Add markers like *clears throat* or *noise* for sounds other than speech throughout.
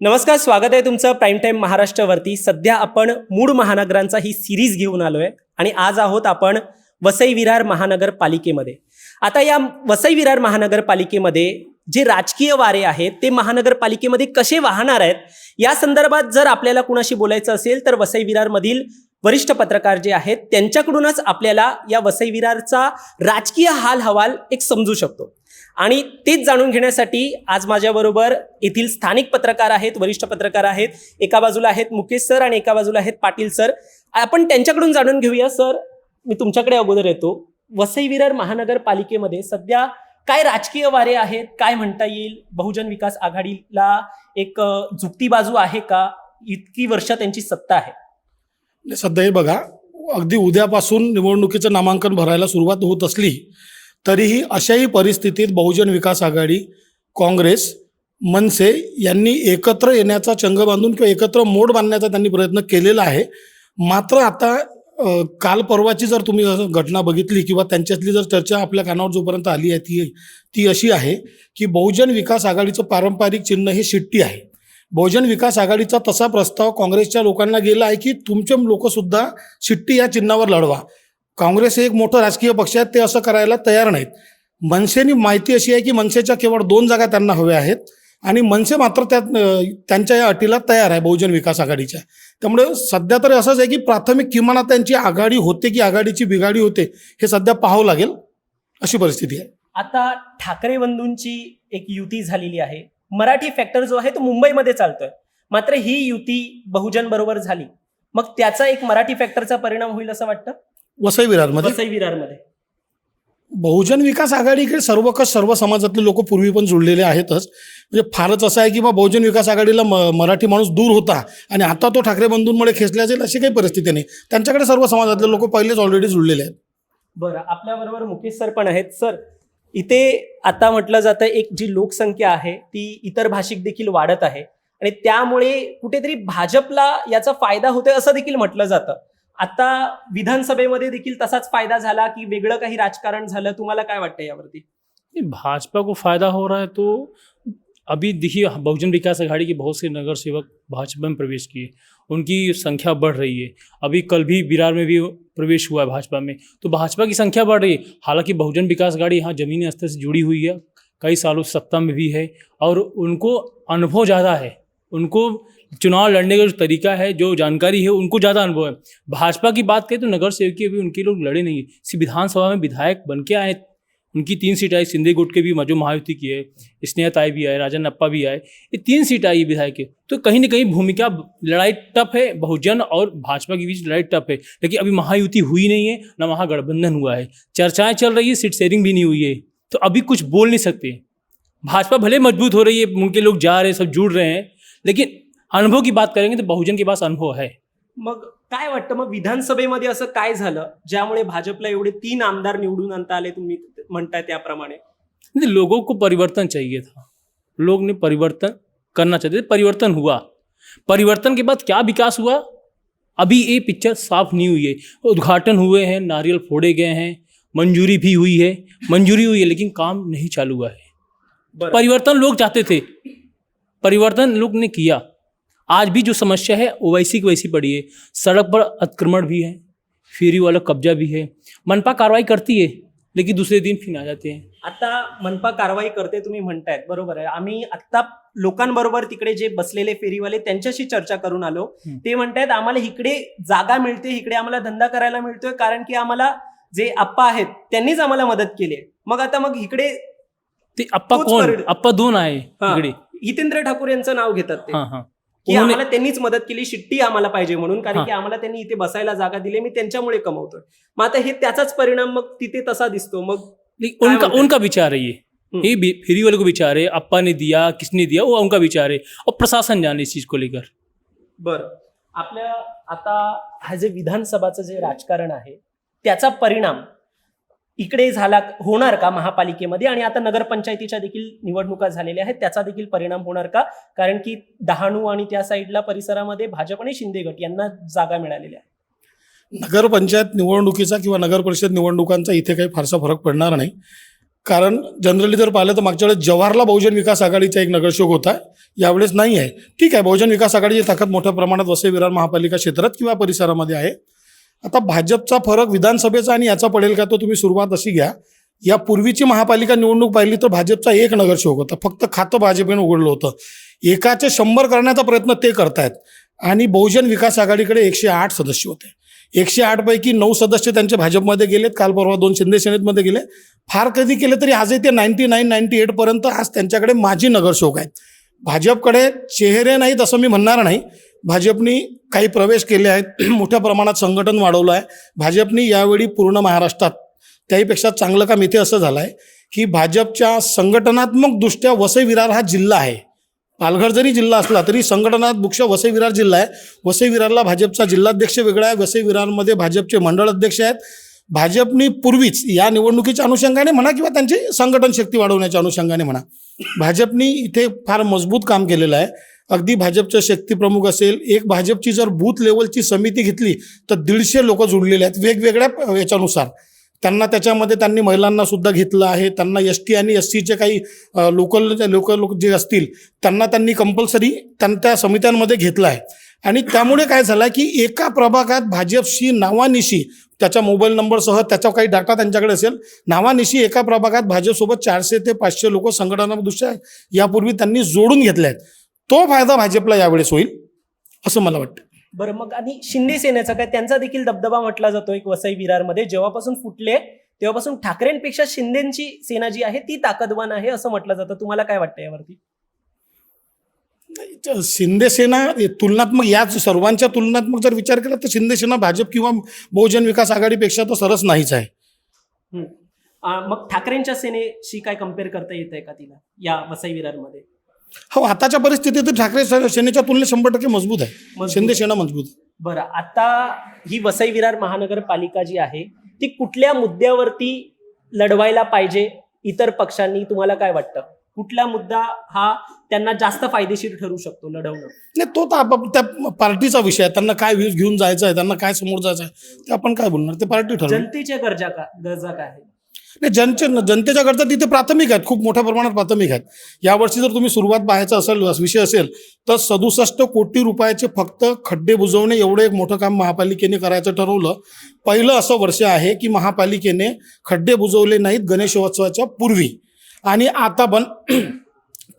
नमस्कार स्वागत आहे तुमचं प्राईम टाईम महाराष्ट्रावरती. सध्या आपण मूळ महानगरांचा ही सिरीज घेऊन आलो आहे आणि आज आहोत आपण वसई विरार महानगरपालिकेमध्ये. आता या वसई विरार महानगरपालिकेमध्ये जे राजकीय वारे आहेत ते महानगरपालिकेमध्ये कसे वाहणार आहेत या संदर्भात जर आपल्याला कुणाशी बोलायचं असेल तर वसई विरारमधील वरिष्ठ पत्रकार जे आहेत त्यांच्याकडूनच आपल्याला या वसई विरारचा राजकीय हाल हवाल एक समजू शकतो. आणि तेच जाणून घेण्यासाठी आज माझ्याबरोबर येथील स्थानिक पत्रकार आहेत वरिष्ठ पत्रकार आहेत एका बाजूला आहेत मुकेश सर आणि एका बाजूला आहेत पाटील सर. आपण त्यांच्याकडून जाणून घेऊया सर. मी तुमच्याकडे अगोदर येतो. वसई विरार महानगरपालिकेमध्ये सध्या काय राजकीय वारे आहेत काय म्हणता येईल? बहुजन विकास आघाडीला एक झुकती बाजू आहे का? इतकी वर्ष त्यांची सत्ता आहे. सध्या हे बघा अगदी उद्यापासून निवडणुकीचं नामांकन भरायला सुरुवात होत असली तरीही अशाही परिस्थितीत बहुजन विकास आघाडी काँग्रेस मनसे यांनी एकत्र येण्याचा चंग बांधून किंवा एकत्र मोड बांधण्याचा त्यांनी प्रयत्न केलेला आहे. मात्र आता काल परवाची जर तुम्ही घटना बघितली किंवा त्यांच्यातली जर चर्चा आपल्या कानावर जोपर्यंत आली आहे ती ती अशी आहे की बहुजन विकास आघाडीचं पारंपरिक चिन्ह हे शिट्टी आहे. बहुजन विकास आघाडीचा तसा प्रस्ताव काँग्रेसच्या लोकांना गेला आहे की तुमचे लोकसुद्धा शिट्टी या चिन्हावर लढवा. काँग्रेस हे एक मोठं राजकीय पक्ष आहे ते असं करायला तयार नाहीत. मनसेनी माहिती अशी आहे की मनसेच्या केवळ दोन जागा त्यांना हव्या आहेत आणि मनसे मात्र त्या त्यांच्या या अटीला तयार आहे बहुजन विकास आघाडीच्या. त्यामुळे सध्या तरी असंच आहे की प्राथमिक किमान त्यांची आघाडी होते की आघाडीची बिघाडी होते हे सध्या पाहावं लागेल अशी परिस्थिती आहे. आता ठाकरे बंधूंची एक युती झालेली आहे. मराठी फॅक्टर जो आहे तो मुंबईमध्ये चालतोय. मात्र ही युती बहुजन बरोबर झाली. मग त्याचा एक मराठी फॅक्टरचा परिणाम होईल असं वाटतं? वसई विरारमध्ये? वसई विरारमध्ये. बहुजन विकास आघाडीकडे सर्वकष सर्व समाजातले लोक पूर्वी पण जुळलेले आहेतच. म्हणजे फारच असं आहे की बा बहुजन विकास आघाडीला म मराठी माणूस दूर होता आणि आता तो ठाकरे बंधूंमुळे खेचला जाईल अशी काही परिस्थिती नाही. त्यांच्याकडे सर्व समाजातले लोक पहिलेच ऑलरेडी जुळलेले आहेत. बरं आपल्याबरोबर मुकेश सर पण आहेत. सर इथे आता म्हटलं जातं एक जी लोकसंख्या आहे ती इतर भाषिक देखील वाढत आहे. आणि त्यामुळे कुठेतरी भाजपला याचा फायदा होतोय असं देखील म्हटलं जातं. आता विधानसभेमध्ये देखील तसाच फ़ायदा झाला की वेगळं काही राजकारण झालं? तुम्हाला काय वाटतं यावरती? भाजपा को फ़ायदा हो रहा है तो अभी देखिए, बहुजन विकास आघाड़ी के बहुत से नगर सेवक भाजपा में प्रवेश किए उनकी संख्या बढ़ रही है। अभी कल भी बिरार में भी प्रवेश हुआ है भाजपा में। तो भाजपा की संख्या बढ़ रही है। हालाँकि बहुजन विकास आघाड़ी यहाँ जमीनी स्तर से जुड़ी हुई है। कई सालों सत्ता में भी है और उनको अनुभव ज़्यादा है। उनको चुनाव लड़ने का जो तरीका है, जो जानकारी है, उनको ज़्यादा अनुभव है। भाजपा की बात करें तो नगर सेवकी अभी उनके लोग लड़े नहीं है। विधानसभा में विधायक बन के आए उनकी तीन सीट आई, सिंधे गुट के भी जो महायुति की है स्नेहा ताई भी आए, राजन अप्पा भी आए, ये तीन सीट आई विधायक के। तो कहीं ना कहीं भूमिका, लड़ाई टफ है, बहुजन और भाजपा के बीच लड़ाई टफ है। लेकिन अभी महायुति हुई नहीं है, ना महागठबंधन हुआ है। चर्चाएँ चल रही है, सीट शेयरिंग भी नहीं हुई है। तो अभी कुछ बोल नहीं सकते। भाजपा भले मज़बूत हो रही है, उनके लोग जा रहे हैं, सब जुड़ रहे हैं, लेकिन अनुभव की बात करेंगे तो बहुजन के पास अनुभव है. मग काय वाटतं? मग विधानसभेमध्ये असं काय झालं ज्यामुळे भाजपला एवढे तीन आमदार निवडून आणता आले तुम्ही म्हणताय त्याप्रमाणे? लोगों को परिवर्तन चाहिए था. लोग ने परिवर्तन करना चाहते थे. परिवर्तन हुआ. परिवर्तन के बाद क्या विकास हुआ? अभी ये पिक्चर साफ़ नहीं हुई है. उद्घाटन हुए हैं नारियल फोड़े गए हैं मंजूरी भी हुई है. मंजूरी हुई है लेकिन काम नहीं चालू हुआ है. परिवर्तन लोग चाहते थे. परिवर्तन लोग ने किया. आज भी जो समस्या है वो वैसी की वैसी पड़ी है। सड़क पर अतिक्रमण भी है फेरी वाला कब्जा भी है। मनपा कार्रवाई करती है लेकिन दूसरे दिन फिर आ जाते हैं। आता मनपा कारवाई करते तुम्ही म्हणतायत बरोबर आहे. आम्ही आत्ता लोकांबरोबर तिकडे जे बसलेले फेरीवाले त्यांच्याशी चर्चा करून आलो. ते म्हणतायत आम्हाला इकडे जागा मिळते इकडे आम्हाला धंदा करायला मिळतोय कारण की आम्हाला जे आप्पा आहेत त्यांनीच आम्हाला मदत केली आहे. मग आता मग इकडे ते अप्पा तोच कोण. अप्पा दोन आहे हा, इकडे. हितेंद्र ठाकूर यांचं नाव घेतात ते. हा हा. की आम्हाला त्यांनीच मदत केली शिट्टी आम्हाला पाहिजे म्हणून कारण. की आम्हाला त्यांनी इथे बसायला जागा दिली मी त्यांच्यामुळे कमवतोय मग आता हे त्याचाच परिणाम मग तिथे तसा दिसतो मग उनका? उनका विचार है ये. ये फेरी वाले को विचार है अप्पा ने दिया किसने दिया वो उनका विचार है और प्रशासन जाने इस चीज को लेकर बर आपल्या आता हा जे विधानसभाचं जे राजकारण आहे त्याचा परिणाम इकडे झाला होणार का महापालिकेमध्ये? आणि आता नगरपंचायतीच्या देखील निवडणुका झालेल्या आहेत त्याचा देखील परिणाम होणार का? कारण की डहाणू आणि त्या साईडला परिसरामध्ये भाजप आणि शिंदे गट यांना जागा मिळालेल्या आहेत नगरपंचायत निवडणुकीचा किंवा नगर परिषद निवडणुकांचा इथे काही फारसा फरक पडणार नाही. कारण जनरली जर पाहिलं तर मागच्या वेळेस जवाहरला बहुजन विकास आघाडीचा एक नगरसेवक होता यावेळेस नाही आहे. ठीक आहे बहुजन विकास आघाडीची ताकद मोठ्या प्रमाणात वसई विरार महापालिका क्षेत्रात किंवा परिसरामध्ये आहे. आता भाजपचा फरक विधानसभेचा आणि याचा पडेल का तो तुम्ही सुरुवात अशी घ्या. या पूर्वीची महापालिका निवडणूक पाहिली तर भाजपचा एक नगरसेवक होता. फक्त खातं भाजपने उघडलं होतं. एकाचे शंभर करण्याचा प्रयत्न ते करतायत. आणि बहुजन विकास आघाडीकडे एकशे आठ सदस्य होते. एकशे आठपैकी नऊ सदस्य त्यांचे भाजपमध्ये गेलेत. काल परवा दोन शिंदे सेनेतमध्ये गेले. फार कधी केले तरी आजही ते नाईन्टी नाईन नाईन्टी एटपर्यंत आज त्यांच्याकडे माजी नगरसेवक आहेत. भाजपकडे चेहरे नाहीत असं मी म्हणणार नाही. भाजपनी काही प्रवेश केले आहेत. *clears throat* मोठ्या प्रमाणात संघटन वाढवलं आहे. भाजपनी यावेळी पूर्ण महाराष्ट्रात त्याहीपेक्षा चांगलं काम इथे असं झालं आहे की भाजपच्या संघटनात्मकदृष्ट्या वसई विरार हा जिल्हा आहे. पालघर जरी जिल्हा असला तरी संघटनात्मक वसई विरार जिल्हा आहे. वसई विरारला भाजपचा जिल्हाध्यक्ष वेगळा आहे. वसई विरारमध्ये भाजपचे मंडळ अध्यक्ष आहेत. भाजपनी पूर्वीच या निवडणुकीच्या अनुषंगाने म्हणा किंवा त्यांची संघटन शक्ती वाढवण्याच्या अनुषंगाने म्हणा भाजपनी इथे फार मजबूत काम केलेलं आहे. अगदी भाजपच्या शक्तीप्रमुख असेल एक भाजपची जर बूथ लेवलची समिती घेतली तर दीडशे लोक जुळलेले आहेत वेगवेगळ्या याच्यानुसार. त्यांना त्याच्यामध्ये त्यांनी महिलांना सुद्धा घेतलं आहे त्यांना एस टी आणि एस सीचे काही लोकल लोकल लोक जे असतील त्यांना त्यांनी कंपल्सरी त्यां त्या समित्यांमध्ये घेतलं आहे. आणि त्यामुळे काय झालं की एका प्रभागात भाजपशी नावानिशी त्याच्या मोबाईल नंबरसह त्याचा काही डाटा त्यांच्याकडे असेल नावानिशी एका प्रभागात भाजपसोबत चारशे ते पाचशे लोक संघटनादृष्ट्या यापूर्वी त्यांनी जोडून घेतले आहेत. तो फायदा भाजपला यावेळेस होईल असं मला वाटतं. बरं मग आणि शिंदे सेनेचा काय त्यांचा देखील दबदबा म्हटला जातो एक वसई विरारमध्ये. जेव्हापासून फुटले तेव्हापासून ठाकरेंपेक्षा शिंदेची सेना जी आहे ती ताकदवान आहे असं म्हटलं जातं. तुम्हाला काय वाटतं यावरती? शिंदे सेना तुलनात्मक या सर्वांच्या तुलनात्मक जर विचार केला तर शिंदे सेना भाजप किंवा बहुजन विकास आघाडीपेक्षा तर सरस नाहीच आहे. मग ठाकरेंच्या सेनेशी काय कंपेअर करता येत आहे का तिला या वसई विरारमध्ये? हो आताच्या परिस्थितीत ठाकरे से- सेनेच्या तुलनेत शंभर टक्के मजबूत आहे. मजबूत. शिंदे सेना मजबूत आहे. बरं आता ही वसई विरार महानगरपालिका जी आहे ती कुठल्या मुद्द्यावरती लढवायला पाहिजे इतर पक्षांनी तुम्हाला काय वाटतं? कुठला मुद्दा हा त्यांना जास्त फायदेशीर ठरू शकतो लढवणं? नाही तो तर आपाप त्या पार्टीचा विषय आहे. त्यांना काय व्ह्यूज घेऊन जायचं आहे त्यांना काय समोर जायचं आहे ते आपण काय बोलणार? ते पार्टी ठरवणार जनतेच्या गरजा का गरजा काय आहेत? नाही जनचे जनतेच्या तिथे प्राथमिक आहेत खूप मोठ्या प्रमाणात प्राथमिक आहेत. यावर्षी जर तुम्ही सुरुवात पाहायचा असेल विषय असेल तर सदुसष्ट कोटी रुपयाचे फक्त खड्डे बुजवणे एवढं एक मोठं काम महापालिकेने करायचं ठरवलं. पहिलं असं वर्ष आहे की महापालिकेने खड्डे बुजवले नाहीत गणेशोत्सवाच्या पूर्वी. आणि आता पण *clears throat*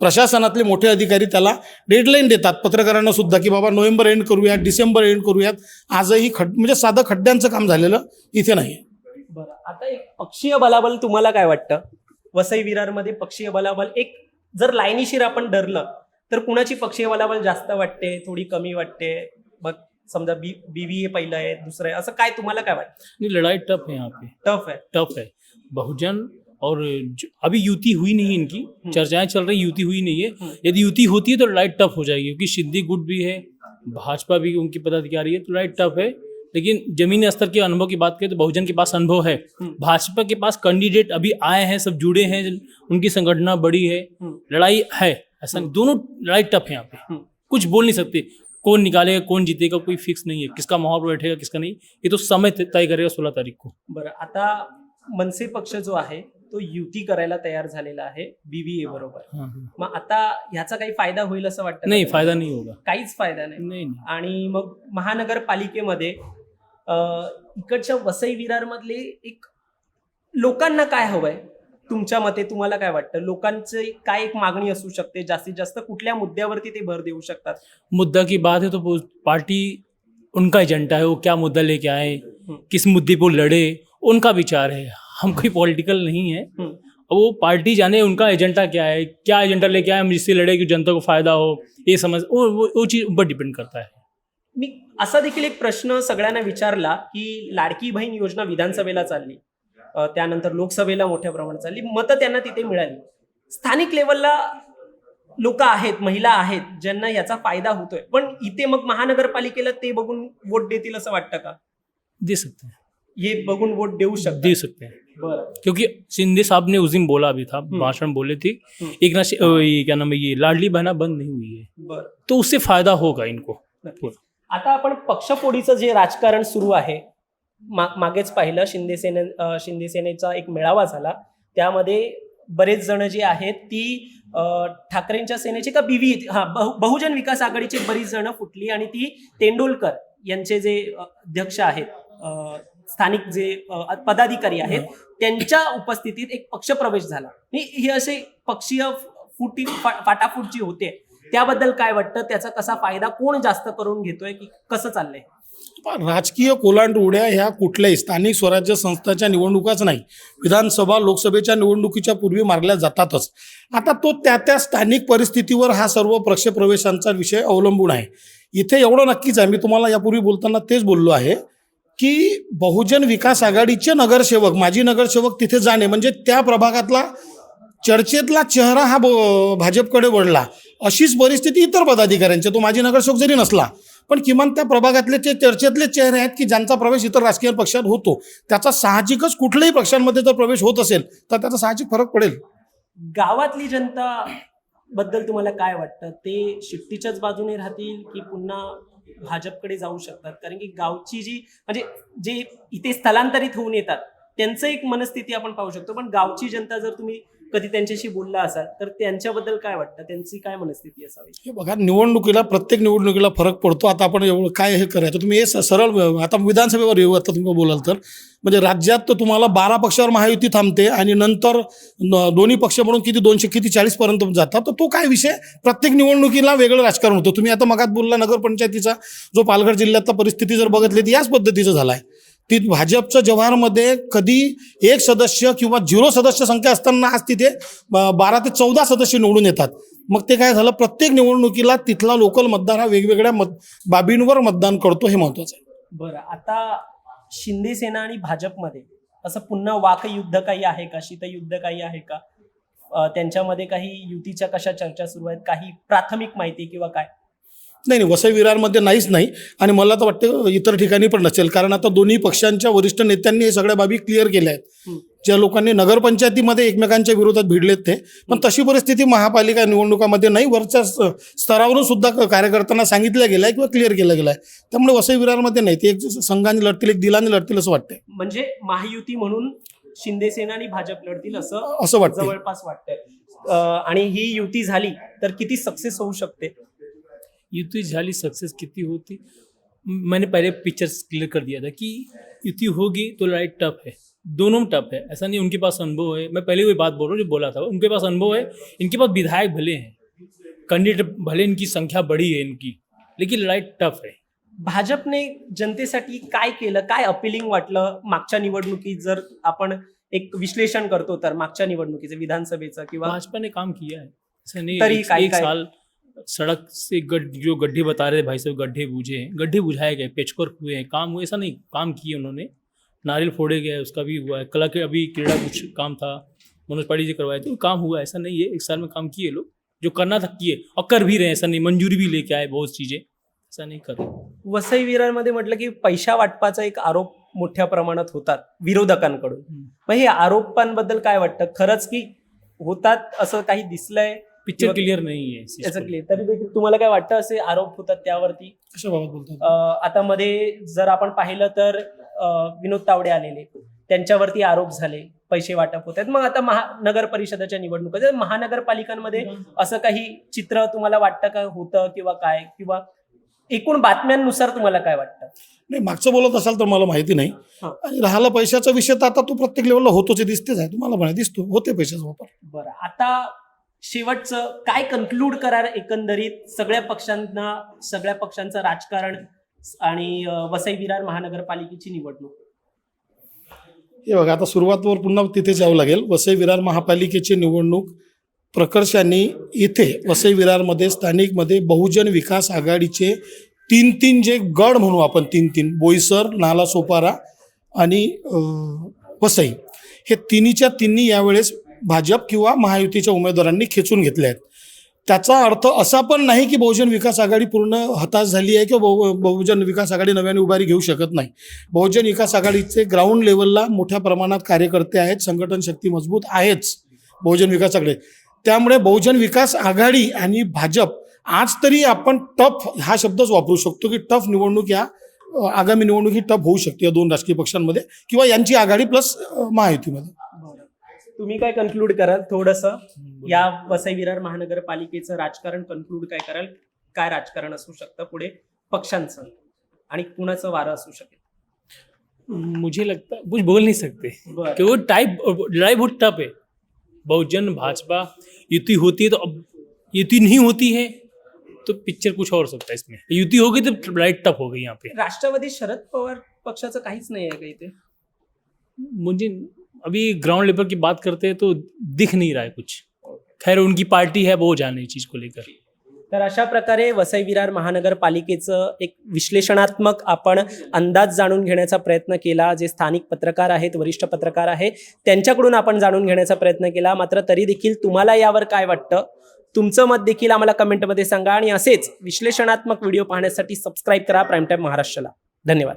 प्रशासनातले मोठे अधिकारी त्याला डेडलाईन देतात. पत्रकारांना सुद्धा की बाबा नोव्हेंबर एंड करूयात डिसेंबर एंड करूयात. आजही खड म्हणजे साधं खड्ड्यांचं काम झालेलं इथे नाही बरं आता एक पक्षीय बलाबल तुम्हाला काय वाटतं? वसई विरारमध्ये पक्षीय बलाबल एक जर लाईनीशीर आपण धरलं तर कुणाची पक्षीय बलाबल जास्त वाटते थोडी कमी वाटते? मग समजा बी बीबीए पहिलं आहे दुसरं आहे असं काय तुम्हाला काय वाटतं? नहीं लड़ाई टफ है यहाँ पे. टफ आहे. टफ है बहुजन और जो, अभी युति हुई नहीं इनकी. चर्चाएं चल रही युति हुई नहीं है. हम्म। यदि युति होती है तो लड़ाई टफ हो जाएगी क्योंकि सिद्धि गुट भी है भाजपा भी उनकी पदाधिकारी है तो लड़ाई टफ है. लेकिन जमीनी स्तर के अनुभव की बात करें तो बहुजन के पास अनुभव है। भाजपा के पास कैंडिडेट अभी आए हैं सब जुड़े हैं उनकी संगठना बड़ी है। लड़ाई है ऐसा दोनों लड़ाई टफ है यहाँ पे। कुछ बोल नहीं सकते कौन निकालेगा कौन जीतेगा कोई फिक्स नहीं है किसका माहौल बैठेगा किसका नहीं ये तो समय तय करेगा सोलह तारीख को बरं आता मनसे पक्ष जो आहे तो युती करायला तयार झालेला आहे बीबीए बरोबर। मग आता ह्याचा काही फायदा होईल असं वाटतं नहीं? फायदा नहीं होगा काहीच फायदा नाही आणि मग महानगरपालिकेमध्ये इकडच्या वसई विरारमधले एक लोकांना काय हवंय? तुमच्या मते तुम्हाला काय वाटतं? लोकांचे काय एक मागणी असू शकते? जास्तीत जास्त कुठल्या मुद्द्यावरती ते भर देऊ शकतात? मुद्दा की बात है तो पार्टी उनका एजेंडा है वो क्या मुद्दा लेके आए। किस मुद्दे पर लड़े उनका विचार है। हम कोई पॉलिटिकल नहीं है। वो पार्टी जाने उनका एजेंडा क्या है क्या एजेंडा लेके आए हम जिससे लड़े कि जनता को फायदा हो ये समझ वो वो, वो चीज़ ऊपर डिपेंड करता है। मी असा देखील एक प्रश्न सगळ्यांना विचारला की लाडकी बहीण योजना विधानसभेला चालली. त्यानंतर लोकसभेला मोठ्या प्रमाणात चालली. मतं त्यांना तिथे मिळाली. स्थानिक लेवलला लोक आहेत महिला आहेत ज्यांना याचा फायदा होतोय. पण इथे मग महानगरपालिकेला ते बघून वोट देतील असं वाटतं का? दे सकते हैं हे बघून वोट देऊ शकतात. दे सकते हैं बरं. क्योंकि शिंदे साहब ने उस दिन बोला भी था भाषण बोले थे हम्म। एक ना ये क्या नाम है ये लाडली बहना बंद नहीं हुई है। बरं. तो उससे फायदा होगा इनको। नक्कीच. आता आपण पक्षफोडीचं जे राजकारण सुरू आहे मा मागेच पाहिलं शिंदे सेने शिंदे सेनेचा एक मेळावा झाला. त्यामध्ये बरेच जण जे आहेत ती ठाकरेंच्या सेनेचे का बीवी हा बहु- बहुजन विकास आघाडीचे बरीच जण फुटली आणि ती तेंडुलकर यांचे जे अध्यक्ष आहेत स्थानिक जे पदाधिकारी आहेत त्यांच्या उपस्थितीत एक पक्षप्रवेश झाला. हे असे पक्षीय फुटी फाटाफूट जी होते. त्याबद्दल काय वाटतं? त्याचा कसा फायदा कोण जास्त करून घेतोय की कसं चाललंय? राजकीय कोलांडुड्या ह्या कुठल्याही स्थानिक स्वराज्य संस्थाच्या निवडणुकाच नाही. विधानसभा लोकसभेच्या निवडणुकीच्या पूर्वी मारल्या जातातच. आता तो त्या त्या स्थानिक परिस्थितीवर हा सर्व प्रक्षप्रवेशांचा विषय अवलंबून आहे. इथे एवढं नक्कीच आहे मी तुम्हाला यापूर्वी बोलताना तेच बोललो आहे की बहुजन विकास आघाडीचे नगरसेवक माजी नगरसेवक तिथे जाणे म्हणजे त्या प्रभागातला चर्चेतला चेहरा हा ब- भाजपकडे वळला. अशीच परिस्थिती इतर पदाधिकाऱ्यांची. तो माजी नगरसेवक जरी नसला पण किमान त्या प्रभागातले जे चर्चेतले चेहरे आहेत की ज्यांचा प्रवेश इतर राजकीय पक्षात होतो त्याचा साहजिकच कुठल्याही पक्षांमध्ये जर प्रवेश होत असेल तर त्याचा साहजिक फरक पडेल. गावातली जनता बद्दल तुम्हाला काय वाटतं? ते शिट्टीच्याच बाजूने राहतील की पुन्हा भाजपकडे जाऊ शकतात? कारण की गावची जी म्हणजे जे इथे स्थलांतरित होऊन येतात त्यांचं एक मनस्थिती आपण पाहू शकतो. पण गावची जनता जर तुम्ही कधी त्यांच्याशी बोलला असाल तर त्यांच्याबद्दल काय वाटतं? त्यांची काय मनस्थिती असावी? हे बघा निवडणुकीला प्रत्येक निवडणुकीला फरक पडतो. आता आपण एवढं काय हे करायचं? तुम्ही हे सरळ आता विधानसभेवर येऊ आता तुम्ही बोलाल तर. म्हणजे राज्यात तर तुम्हाला बारा पक्षावर महायुती थांबते आणि नंतर दोन्ही पक्ष म्हणून किती दोनशे किती चाळीसपर्यंत जातात. तर तो काय विषय? प्रत्येक निवडणुकीला वेगळं राजकारण होतं. तुम्ही आता मगात बोलला नगरपंचायतीचा जो पालघर जिल्ह्यातला परिस्थिती जर बघितली तर याच पद्धतीचं झालं आहे ती भाजपच्या जव्हारमध्ये कधी एक सदस्य किंवा झिरो सदस्य संख्या असताना आज तिथे बारा ते चौदा सदस्य निवडून येतात. मग ते काय झालं? प्रत्येक निवडणुकीला तिथला लोकल मतदार हा वेगवेगळ्या मत बाबींवर मतदान करतो हे महत्वाचं आहे. बरं आता शिंदे सेना आणि भाजपमध्ये असं पुन्हा वाकयुद्ध काही आहे का? शीतयुद्ध काही आहे का? त्यांच्यामध्ये काही युतीच्या कशा चर्चा सुरू आहेत? काही प्राथमिक माहिती किंवा काय? नाही नाही वसई विरारमध्ये नाहीच नाही. आणि मला तर वाटतं इतर ठिकाणी पण नसेल. कारण आता दोन्ही पक्षांच्या वरिष्ठ नेत्यांनी हे सगळ्या बाबी क्लिअर केल्या आहेत. ज्या लोकांनी नगरपंचायतीमध्ये एकमेकांच्या विरोधात भिडलेत ते. पण तशी परिस्थिती महापालिका निवडणुकामध्ये नाही. वरच्या स्तरावरून सुद्धा कार्यकर्त्यांना सांगितलं गेलं आहे किंवा क्लिअर केलं गेलं आहे त्यामुळे वसई विरारमध्ये नाही. ते एक संघाने लढतील एक दिलाने लढतील असं वाटतंय. म्हणजे महायुती म्हणून शिंदे सेना आणि भाजप लढतील असं असं वाटतं जवळपास वाटतंय. आणि ही युती झाली तर किती सक्सेस होऊ शकते? युति झाली सक्सेस कितनी होती? मैंने पहले पिक्चर्स क्लियर कर दिया था कि युति होगी तो लड़ाई टफ है। दोनों टफ है। ऐसा नहीं उनके पास अनुभव है। मैं पहले वही बात बोल रहा हूँ जो बोला था। उनके पास अनुभव है इनके पास विधायक भले हैं कैंडिडेट भले इनकी संख्या बड़ी है इनकी लेकिन लड़ाई टफ है। भाजपने जनतेसाठी काय केलं काय अपिलिंग वाटलं मागच्या निवडणुकीत? जर आपण एक विश्लेषण करतो तर मागच्या निवडणुकीचं विधानसभेचं किंवा भाजपा ने काम किया है। ऐसा नहीं तरी एक, काय- एक काय? साल सड़क से गड, जो गड्ढे बता रहे थे भाई साहब गड्ढे बूझे हैं गड्ढे बुझाए गए पेचकोर हुए हैं काम हुए ऐसा नहीं काम किए उन्होंने नारियल फोड़े गए उसका भी हुआ है कला के अभी क्रीड़ा कुछ काम था मनोज पाटिल जी करवाए थे वो काम हुआ ऐसा नहीं है एक साल में काम किए लोग जो करना था किए और कर भी रहे ऐसा नहीं मंजूरी भी लेके आए बहुत चीज़ें ऐसा नहीं कर वसई विरारमध्ये म्हटलं की पैशा वाटपाचा एक आरोप मोठ्या प्रमाणात होतात विरोधकांकडून. मग हे आरोपांबद्दल काय वाटतं? खरंच की होतात असं काही दिसलंय? पिक्चर क्लियर नहीं है चीज़ याचं। क्लिअर तरी देखील तुम्हाला काय वाटतं असे आरोप होतात त्यावरती? कशा बाबत बोलतात? अं, आता मध्ये जर आपण पाहिलं तर अं, विनोद तावडे आलेले. त्यांच्यावरती आरोप झाले पैसे वाटप होत आहेत. मग आता महानगर परिषदेच्या निवडणुका तर महानगरपालिकांमध्ये असं काही चित्र तुम्हाला वाटतं का होतं किंवा काय? किंवा एकूण बातम्यांनुसार तुम्हाला काय वाटतं? नाही मागचं बोलत असाल तर मला माहिती नाही. हा. आणि राहिला पैशाचा विषय तर आता तो प्रत्येक लेवलला होतोच हे दिसतेच आहे. तुम्हाला म्हणा दिसतो होते पैशाचा वापर. बरं आता शेवटचं काय कन्क्लूड करार एकंदरीत सगळ्या पक्षांना सगळ्या पक्षांचं राजकारण आणि वसई विरार महानगरपालिकेची निवडणूक? हे बघा आता सुरुवातवर पुन्हा तिथे जावं लागेल. वसई विरार महापालिकेची निवडणूक प्रकर्षाने इथे वसई विरारमध्ये स्थानिकमध्ये बहुजन विकास आघाडीचे तीन तीन जे गड म्हणू आपण तीन तीन बोईसर नाला सोपारा आणि वसई हे तिन्हीच्या तिन्ही यावेळेस भाजप किंवा महायुतीच्या उमेदवारांनी खेचून घेतले आहेत. त्याचा अर्थ असा पण नाही की बहुजन विकास आघाडी पूर्ण हताश झाली आहे किंवा बहु बहुजन विकास आघाडी नव्याने उभारी घेऊ शकत नाही. बहुजन विकास आघाडीचे ग्राउंड लेवलला मोठ्या प्रमाणात कार्यकर्ते आहेत संघटन शक्ती मजबूत आहेच बहुजन विकास आघाडी. त्यामुळे बहुजन विकास आघाडी आणि भाजप आज तरी आपण टफ हा शब्दच वापरू शकतो की टफ निवडणूक या आगामी निवडणूक ही टफ होऊ शकते या दोन राजकीय पक्षांमध्ये किंवा यांची आघाडी प्लस महायुतीमध्ये. तुम्ही काय कन्क्लूड कराल थोडस? या वसई विरार महानगरपालिकेचं राजकारण कन्क्लूड काय कराल? काय राजकारण असू शकतं पुढे? पक्षांचं. आणि कुणाचं वारं असू शकेल? मुझे लगता है कुछ बोल नहीं सकते. कि वो टाइप लड़ाई बहुत टफ है. बहुजन भाजपा युति होती है तो अब युति नहीं होती है तो पिक्चर कुछ और हो सकता है इसमें. युति होगी तो लड़ाई टफ हो गई यहाँ पे. राष्ट्रवादी शरद पवार पक्षाचं काहीच नाही आहे का इथे? मुझे अभी ग्राउंड लेवल की बात करते हैं तो दिख नहीं रहा है कुछ। खैर उनकी पार्टी है वो जाने चीज को लेकर। तर अशा प्रकारे वसई विरार महानगरपालिकेचं एक विश्लेषणात्मक आपण अंदाज जाणून घेण्याचा प्रयत्न केला. जे स्थानिक पत्रकार आहेत वरिष्ठ पत्रकार आहेत त्यांच्याकडून आपण जाणून घेण्याचा प्रयत्न केला. मात्र तरी देखील तुम्हाला यावर काय वाटतं? तुमचं मत देखील आम्हाला कमेंटमध्ये सांगा आणि असेच विश्लेषणात्मक व्हिडिओ पाहण्यासाठी सबस्क्राईब करा. प्राईम टाईम महाराष्ट्राला. धन्यवाद.